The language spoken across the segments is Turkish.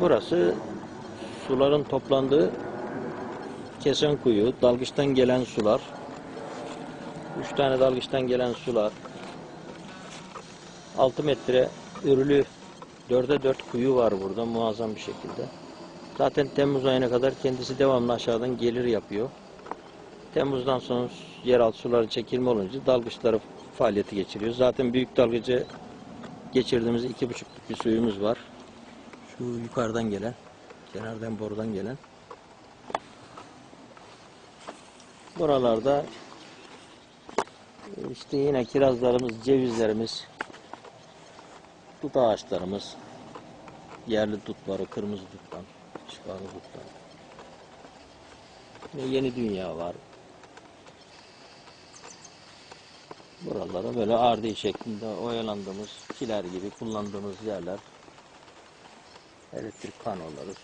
Burası suların toplandığı kesen kuyu, dalgıçtan gelen sular. Üç tane dalgıçtan gelen sular. 6 metre örülü dörde dört kuyu var burada muazzam bir şekilde. Zaten Temmuz ayına kadar kendisi devamlı aşağıdan gelir yapıyor. Temmuz'dan sonra yeraltı suları çekilme olunca dalgıçları faaliyeti geçiriyor. Zaten büyük dalgıcı geçirdiğimiz iki buçukluk bir suyumuz var. Şu yukarıdan gelen, kenardan borudan gelen. Buralarda e, işte yine kirazlarımız, cevizlerimiz, dut ağaçlarımız, yerli dutları, kırmızı duttan, şifalı duttan. Yine yeni dünya var. Buralara böyle ardi şeklinde oyalandığımız, kiler gibi kullandığımız yerler. Elektrik panoları.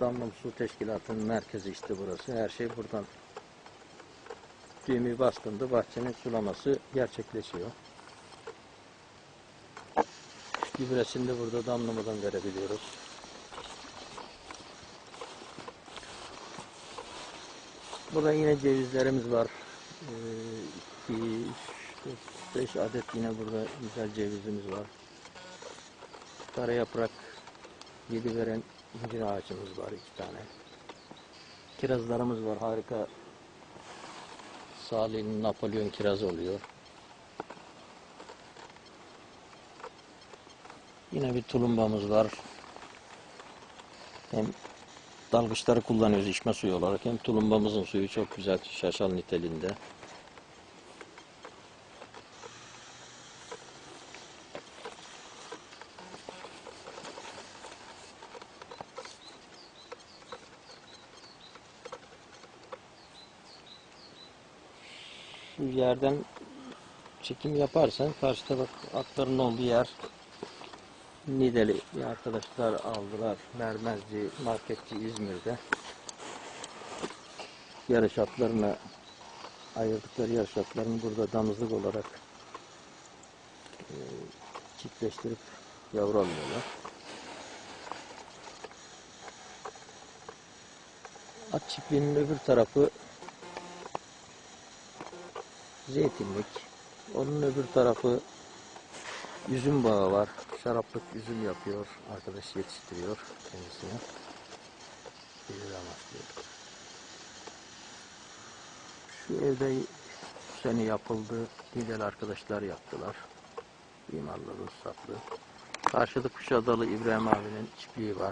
Damlım Su Teşkilatı'nın merkezi işte burası. Her şey buradan düğümü bastığında bahçenin sulaması gerçekleşiyor. Gübresini de burada damlamadan verebiliyoruz. Burada yine cevizlerimiz var. 2, 5 adet yine burada güzel cevizimiz var. Kara yaprak yedi veren incir ağacımız var iki tane. Kirazlarımız var harika. Salih'in Napolyon kirazı oluyor. Yine bir tulumbamız var. Hem dalgıçları kullanıyoruz içme suyu olarak hem tulumbamızın suyu çok güzel şaşal niteliğinde. Şu yerden çekim yaparsan karşıda bak atların olduğu yer Nideli arkadaşlar aldılar. Mermezci, marketçi İzmir'de. Yarış atlarını ayırdıkları yarış atlarını burada damızlık olarak e, çiftleştirip yavru alıyorlar. At çiftliğinin öbür tarafı zeytinlik. Onun öbür tarafı üzüm bağı var. Şaraplık üzüm yapıyor. Arkadaş yetiştiriyor kendisine. Gelir amaçlı. Şu evde bu sene yapıldı. Güzel arkadaşlar yaptılar. İmarlı, ruhsatlı. Karşıda Kuşadalı İbrahim abinin çiftliği var.